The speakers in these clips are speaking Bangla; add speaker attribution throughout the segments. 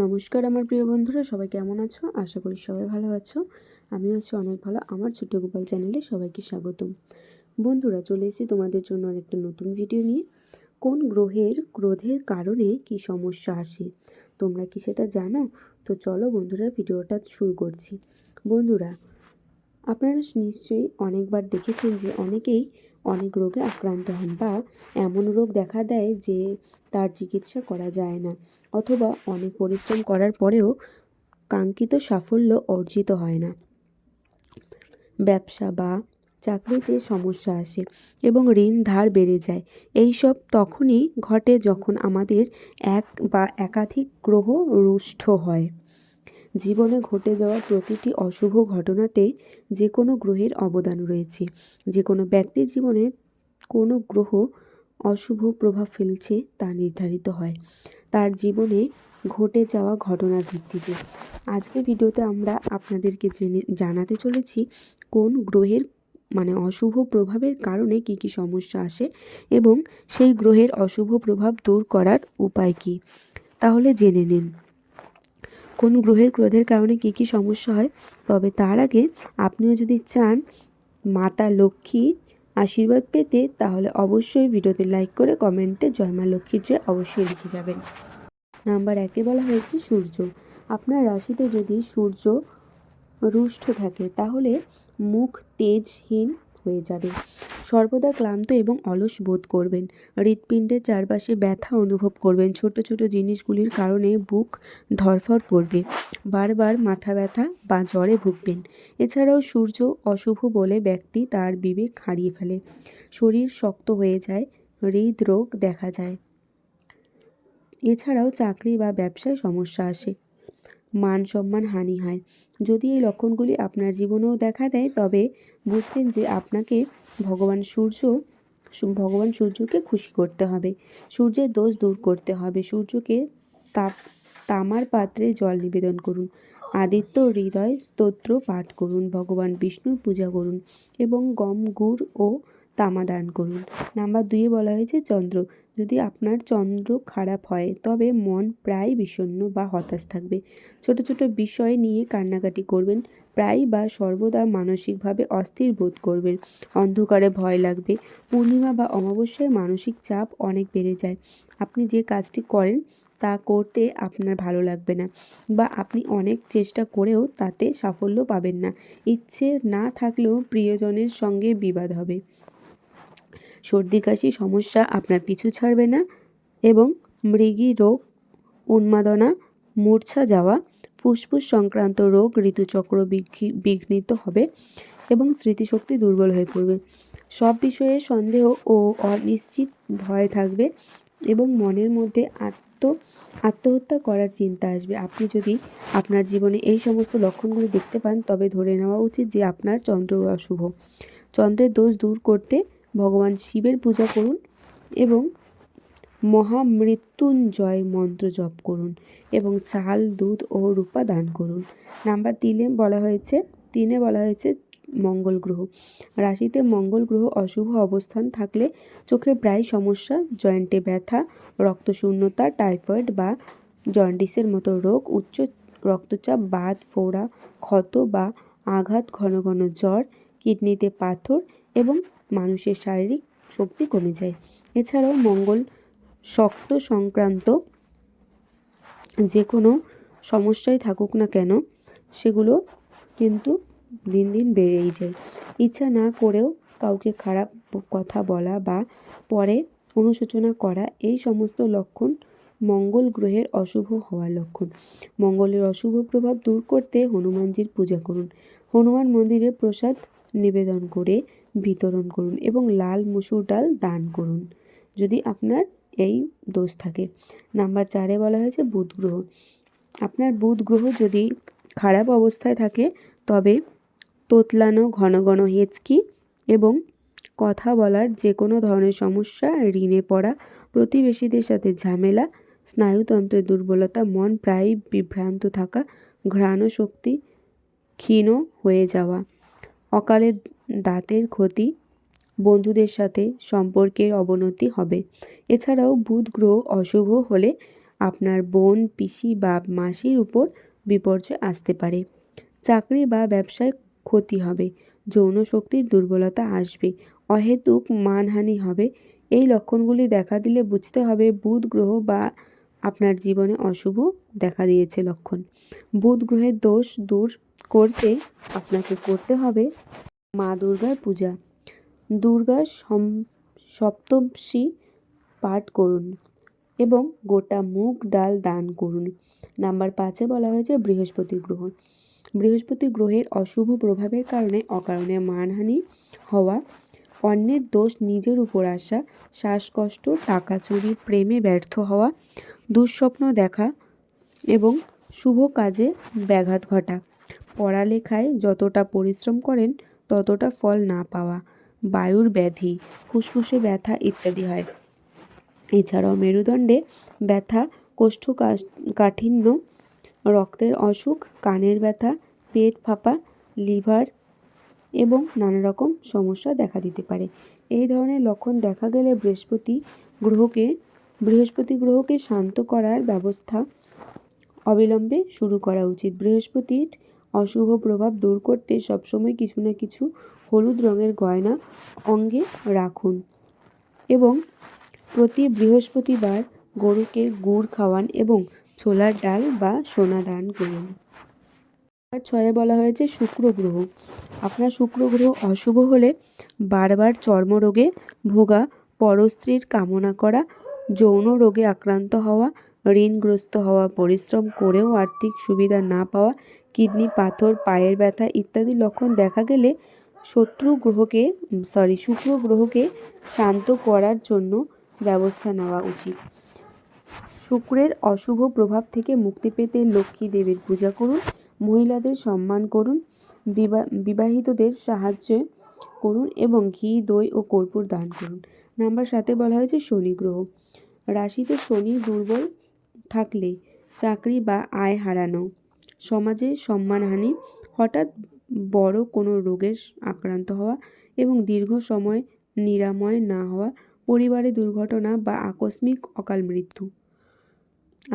Speaker 1: নমস্কার আমার প্রিয় বন্ধুরা, সবাই কেমন আছো? আশা করি সবাই ভালো আছো। আমিও আছি অনেক ভালো। আমার ছোট্ট গোপাল চ্যানেলে সবাইকে স্বাগতম। বন্ধুরা, চলে এসেছি তোমাদের জন্য আরেকটা নতুন ভিডিও নিয়ে। কোন গ্রহের ক্রোধের কারণে কি সমস্যা আসে? তোমরা কি সেটা জানো? তো চলো বন্ধুরা, ভিডিওটা শুরু করছি। বন্ধুরা, আপনারা নিশ্চয়ই অনেকবার দেখেছেন যে অনেকেই অনেক রোগে আক্রান্ত হন বা এমন রোগ দেখা দেয় যে তার চিকিৎসা করা যায় না অথবা অনেক পরিশ্রম করার পরেও কাঙ্ক্ষিত সাফল্য অর্জিত হয় না। ব্যবসা বা চাকরিতে সমস্যা আসে এবং ঋণ ধার বেড়ে যায়। এই সব তখনই ঘটে যখন আমাদের এক বা একাধিক গ্রহ রুষ্ট হয়। জীবনে ঘটে যাওয়া প্রতিটি অশুভ ঘটনাতে যে কোনো গ্রহের অবদান রয়েছে। যে কোনো ব্যক্তির জীবনে কোনো গ্রহ অশুভ প্রভাব ফেলছে তা নির্ধারিত হয়। তার জীবনে ঘটে যাওয়া ঘটনার ভিত্তিতে। আজকের ভিডিওতে আমরা আপনাদেরকে জেনে, জানাতে চলেছি কোন গ্রহের মানে অশুভ প্রভাবের কারণে কি কি সমস্যা আসে এবং সেই গ্রহের অশুভ প্রভাব দূর করার উপায় কী। তাহলে জেনে নিন। কোন গ্রহের ক্রোধের কারণে কী কী সমস্যা হয়? তবে তার আগে আপনিও যদি চান মাতা লক্ষ্মী আশীর্বাদ পেতে, তাহলে অবশ্যই ভিডিওতে লাইক করে কমেন্টে জয় মা লক্ষ্মীর জয় অবশ্যই লিখে যাবেন। নাম্বার একে বলা হয়েছে সূর্য। আপনার রাশিতে যদি সূর্য রুষ্ট থাকে, তাহলে মুখ তেজহীন হয়ে যাবে। সর্বদা ক্লান্ত এবং অলস বোধ করবেন। হৃৎপিণ্ডের চারপাশে ব্যথা অনুভব করবেন। ছোট ছোট জিনিসগুলির কারণে বুক ধরফর করবে। বারবার মাথা ব্যথা বা জ্বরে ভুগবেন। এছাড়াও সূর্য অশুভ বলে ব্যক্তি তার বিবেক হারিয়ে ফেলে। শরীর শক্ত হয়ে যায়, হৃদরোগ দেখা যায়। এছাড়াও চাকরি বা ব্যবসায় সমস্যা আসে। মান সম্মান হানি হয়। যদি এই লক্ষণগুলি আপনার জীবনেও দেখা দেয়, তবে বুঝবেন যে আপনাকে ভগবান সূর্য ভগবান সূর্যকে খুশি করতে হবে। সূর্যের দোষ দূর করতে হবে। সূর্যকে তাপ, তামার পাত্রে জল নিবেদন করুন। আদিত্য হৃদয় স্তোত্র পাঠ করুন, ভগবান বিষ্ণুর পূজা করুন এবং গম, গুড় ও তামা দান করুন। নাম্বার দুইয়ে বলা হয়েছে, চন্দ্র, যদি আপনার চন্দ্র খারাপ হয়, তবে মন প্রায় বিষণ্ণ বা হতাশ থাকবে। ছোট ছোট বিষয় নিয়ে কান্নাকাটি করবেন প্রায় বা সর্বদা মানসিকভাবে অস্থির বোধ করবেন। অন্ধকারে ভয় লাগবে, পূর্ণিমা বা অমাবস্যায় মানসিক চাপ অনেক বেড়ে যায়। আপনি যে কাজটি করেন, তা করতে আপনার ভালো লাগবে না বা আপনি অনেক চেষ্টা করেও তাতে সাফল্য পাবেন না। ইচ্ছে না থাকলেও প্রিয়জনের সঙ্গে বিবাদ হবে। সর্দি, কাশি, সমস্যা আপনার পিছু ছাড়বে না এবং মৃগী রোগ, উন্মাদনা, মূর্ছা যাওয়া, ফুসফুস সংক্রান্ত রোগ, ঋতুচক্র বিঘ্নিত হবে এবং স্মৃতিশক্তি দুর্বল হয়ে পড়বে। সব বিষয়ে সন্দেহ ও অনিশ্চিত ভয় থাকবে এবং মনের মধ্যে আত্ম, আত্মহত্যা করার চিন্তা আসবে। আপনি যদি আপনার জীবনে এই সমস্ত লক্ষণগুলি দেখতে পান, তবে ধরে নেওয়া উচিত যে আপনার চন্দ্র অশুভ। চন্দ্রের দোষ দূর করতে ভগবান শিবের পূজা করুন এবং মহামৃত্যুঞ্জয় মন্ত্র জপ করুন এবং চাল, দুধ ও রূপা দান করুন। নাম্বার তিনে বলা হয়েছে, তিনে বলা হয়েছে মঙ্গল গ্রহ। রাশিতে মঙ্গল গ্রহ অশুভ অবস্থান থাকলে চোখে প্রায় সমস্যা, জয়েন্টে ব্যথা, রক্তশূন্যতা, টাইফয়েড বা জন্ডিসের মতো রোগ, উচ্চ রক্তচাপ বাদ ফোড়া, ক্ষত বা আঘাত, ঘন ঘন জ্বর, কিডনিতে পাথর এবং মানুষের শারীরিক শক্তি কমে যায়। এছাড়াও মঙ্গল শক্ত সংক্রান্ত যে কোনো সমস্যাই থাকুক না কেন, সেগুলো কিন্তু দিন দিন বেড়েই যায়। ইচ্ছা না করেও কাউকে খারাপ কথা বলা বা পরে অনুশোচনা করা, এই সমস্ত লক্ষণ মঙ্গল গ্রহের অশুভ হওয়ার লক্ষণ। মঙ্গলের অশুভ প্রভাব দূর করতে হনুমানজির পূজা করুন। হনুমান মন্দিরে প্রসাদ নিবেদন করে বিতরণ করুন এবং লাল মুসুর ডাল দান করুন। যদি আপনার এই দোষ থাকে। নাম্বার চারে বলা হয়েছে বুধ গ্রহ। আপনার বুধ গ্রহ যদি খারাপ অবস্থায় থাকে, তবে তোতলানো ঘন ঘন হেঁচকি এবং কথা বলার যে কোনো ধরনের সমস্যা, ঋণে পড়া, প্রতিবেশীদের সাথে ঝামেলা স্নায়ুতন্ত্রের দুর্বলতা, মন প্রায়ই বিভ্রান্ত থাকা ঘ্রাণ শক্তি ক্ষীণ হয়ে যাওয়া, অকালে দাঁতের ক্ষতি বন্ধুদের সাথে সম্পর্কের অবনতি হবে। এছাড়াও বুধ গ্রহ অশুভ হলে আপনার বোন, পিসি বা মাসির উপর বিপর্যয় আসতে পারে। চাকরি বা ব্যবসায় ক্ষতি হবে, যৌন শক্তির দুর্বলতা আসবে, অহেতুক মানহানি হবে। এই লক্ষণগুলি দেখা দিলে বুঝতে হবে বুধ গ্রহ বা আপনার জীবনে অশুভ দেখা দিয়েছে লক্ষণ। বুধ গ্রহের দোষ দূর করতে আপনাকে করতে হবে মা দুর্গার পূজা। দুর্গার সপ্তর্ষি পাঠ করুন এবং গোটা মুগ ডাল দান করুন। নাম্বার পাঁচে বলা হয়েছে বৃহস্পতি গ্রহ। বৃহস্পতি গ্রহের অশুভ প্রভাবের কারণে অকারণে মানহানি হওয়া, অন্যের দোষ নিজের উপর আসা, শ্বাসকষ্ট, টাকা চুরি, প্রেমে ব্যর্থ হওয়া, দুঃস্বপ্ন দেখা এবং শুভ কাজে ব্যাঘাত ঘটা। পড়ালেখায় যতটা পরিশ্রম করেন ততটা ফল না পাওয়া। বায়ুর ব্যাধি, ফুসফুসে ব্যথা ইত্যাদি হয়। এছাড়াও মেরুদণ্ডে ব্যথা, কোষ্ঠকাঠিন্য, রক্তের অসুখ, কানের ব্যথা, পেট ফাঁপা, লিভার এবং নানা রকম সমস্যা দেখা দিতে পারে। এই ধরনের লক্ষণ দেখা গেলে বৃহস্পতি গ্রহকে বৃহস্পতি গ্রহকে শান্ত করার ব্যবস্থা অবিলম্বে শুরু করা উচিত। বৃহস্পতির অশুভ প্রভাব দূর করতে সবসময় কিছু না কিছু হলুদ রঙের গয়না অঙ্গে রাখুন। এবং প্রতি বৃহস্পতিবার গরুকে গুড় খাওয়ান এবং ছোলার ডাল বা সোনা দান করুন। আর ছয়ে বলা হয়েছে শুক্র গ্রহ। আপনার শুক্র গ্রহ অশুভ হলে বারবার চর্মরোগে ভোগা, পরস্ত্রীর কামনা করা, যৌন রোগে আক্রান্ত হওয়া, ঋণগ্রস্ত হওয়া, পরিশ্রম করেও আর্থিক সুবিধা না পাওয়া কিডনি, পাথর, পায়ের ব্যথা ইত্যাদি লক্ষণ দেখা গেলে শত্রু গ্রহকে সরি শুক্র গ্রহকে শান্ত করার জন্য ব্যবস্থা নেওয়া উচিত। শুক্রের অশুভ প্রভাব থেকে মুক্তি পেতে লক্ষ্মী দেবীর পূজা করুন, মহিলাদের সম্মান করুন বিবাহিতদের সাহায্য করুন এবং ঘি, দই ও কর্পূর দান করুন। নাম্বার সাথে বলা হয়েছে শনি গ্রহ। রাশিতে শনি দুর্বল থাকলে চাকরি বা আয় হারানো। সমাজে সম্মানহানি, হঠাৎ বড় কোনো রোগের আক্রান্ত হওয়া এবং দীর্ঘ সময় নিরাময় না হওয়া পরিবারে দুর্ঘটনা বা আকস্মিক অকাল মৃত্যু।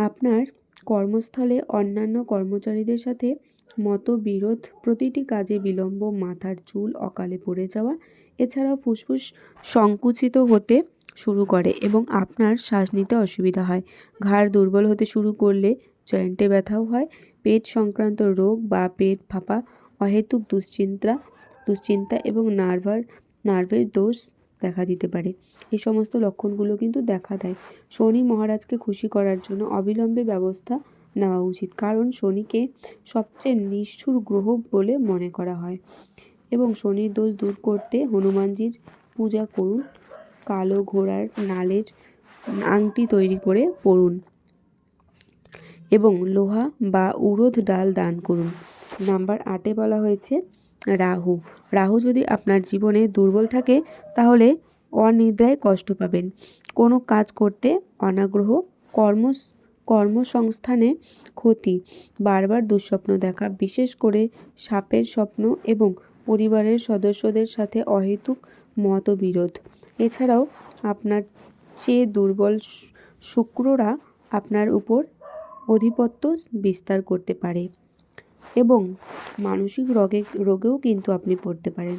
Speaker 1: আপনার কর্মস্থলে অন্যান্য কর্মচারীদের সাথে মতবিরোধ, প্রতিটি কাজে বিলম্ব, মাথার চুল অকালে পড়ে যাওয়া, এছাড়াও ফুসফুস সংকুচিত হতে শুরু করে এবং আপনার শ্বাস নিতে অসুবিধা হয়। ঘাড় দুর্বল হতে শুরু করলে জয়েন্টে ব্যথাও হয়। পেট সংক্রান্ত রোগ বা পেট ফাঁপা, অহেতুক দুশ্চিন্তা দুশ্চিন্তা এবং নার্ভার, নার্ভের দোষ দেখা দিতে পারে। এই সমস্ত লক্ষণগুলো কিন্তু দেখা দেয়। শনি মহারাজকে খুশি করার জন্য অবিলম্বে ব্যবস্থা নেওয়া উচিত। কারণ শনিকে সবচেয়ে নিষ্ঠুর গ্রহ বলে মনে করা হয়। এবং শনির দোষ দূর করতে হনুমানজির পূজা করুন। কালো ঘোড়ার নালের আংটি তৈরি করে পড়ুন এবং লোহা বা উড়োদ ডাল দান করুন। নাম্বার আটে বলা হয়েছে, রাহু। রাহু যদি আপনার জীবনে দুর্বল থাকে, তাহলে অনিদ্রায় কষ্ট পাবেন। কোনো কাজ করতে অনাগ্রহ কর্ম কর্মসংস্থানে ক্ষতি, বারবার দুঃস্বপ্ন দেখা, বিশেষ করে সাপের স্বপ্ন এবং পরিবারের সদস্যদের সাথে অহেতুক মতবিরোধ। এছাড়াও আপনার চেয়ে দুর্বল শুক্ররা আপনার উপর আধিপত্য বিস্তার করতে পারে এবং মানসিক রোগে, রোগেও কিন্তু আপনি পড়তে পারেন।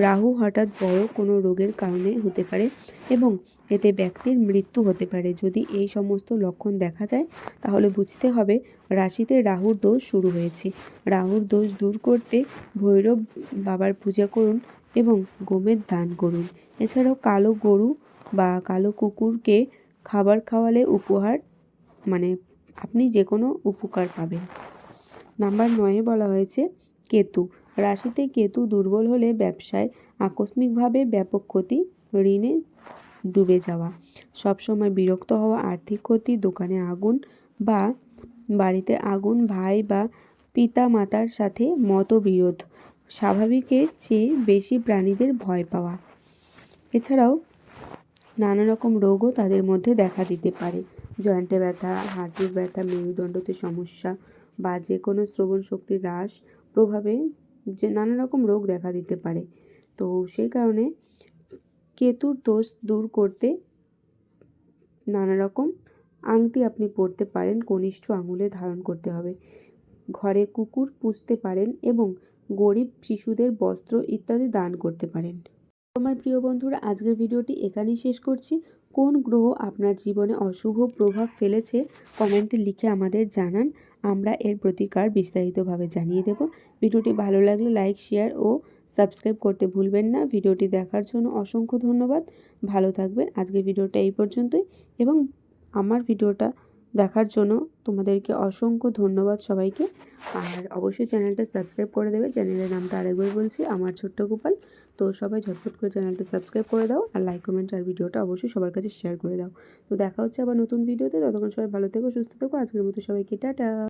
Speaker 1: রাহু হঠাৎ বড় কোনো রোগের কারণে হতে পারে এবং এতে ব্যক্তির মৃত্যু হতে পারে। যদি এই সমস্ত লক্ষণ দেখা যায়, তাহলে বুঝতে হবে রাশিতে রাহুর দোষ শুরু হয়েছে। রাহুর দোষ দূর করতে ভৈরব বাবার পূজা করুন এবং গোমের দান করুন। এছাড়াও কালো গরু বা কালো কুকুরকে খাবার খাওয়ালে উপহার মানে আপনি যে কোনো উপকার পাবেন। নাম্বার নয়ে বলা হয়েছে, কেতু। রাশিতে কেতু দুর্বল হলে ব্যবসায় আকস্মিকভাবে ব্যাপক ক্ষতি, ঋণে ডুবে যাওয়া। সবসময় বিরক্ত হওয়া, আর্থিক ক্ষতি, দোকানে আগুন বা বাড়িতে আগুন, ভাই বা পিতা মাতার সাথে মতবিরোধ। স্বাভাবিকের চেয়ে বেশি প্রাণীদের ভয় পাওয়া। এছাড়াও নানা রকম রোগও তাদের মধ্যে দেখা দিতে পারে। জয়েন্টে ব্যথা হাঁটুর ব্যথা, মেরুদণ্ডতে সমস্যা বা যে কোনো শ্রবণ শক্তির হ্রাস প্রভাবে যে নানা রকম রোগ দেখা দিতে পারে। তো সেই কারণে কেতুর দোষ দূর করতে নানা রকম আংটি আপনি পরতে পারেন, কনিষ্ঠ আঙুলে ধারণ করতে হবে। ঘরে কুকুর পুষতে পারেন এবং গরিব শিশুদের বস্ত্র ইত্যাদি দান করতে পারেন। আমার প্রিয় বন্ধুরা, আজকের ভিডিওটি এখানেই শেষ করছি। কোন গ্রহ আপনার জীবনে অশুভ প্রভাব ফেলেছে, কমেন্টে লিখে আমাদের জানান। আমরা এর প্রতিকার বিস্তারিতভাবে জানিয়ে দেব। ভিডিওটি ভালো লাগলে লাইক, শেয়ার ও সাবস্ক্রাইব করতে ভুলবেন না। ভিডিওটি দেখার জন্য অসংখ্য ধন্যবাদ। ভালো থাকবেন। আজকে ভিডিওটা এই পর্যন্তই এবং আমার ভিডিওটা দেখার জন্য তোমাদেরকে অসংখ্য ধন্যবাদ সবাইকে। আর অবশ্যই চ্যানেলটা সাবস্ক্রাইব করে দেবে। চ্যানেলের নামটা আরেকবার বলছি, আমার ছোট্ট গোপাল। তো সবাই ঝটপট করে চ্যানেলটা সাবস্ক্রাইব করে দাও আর লাইক, কমেন্ট আর ভিডিওটা অবশ্যই সবার কাছে শেয়ার করে দাও। তো দেখা হচ্ছে আবার নতুন ভিডিওতে। ততক্ষণ সবাই ভালো থেকো, সুস্থ থেকো। আজকের মতো সবাইকে টাটা।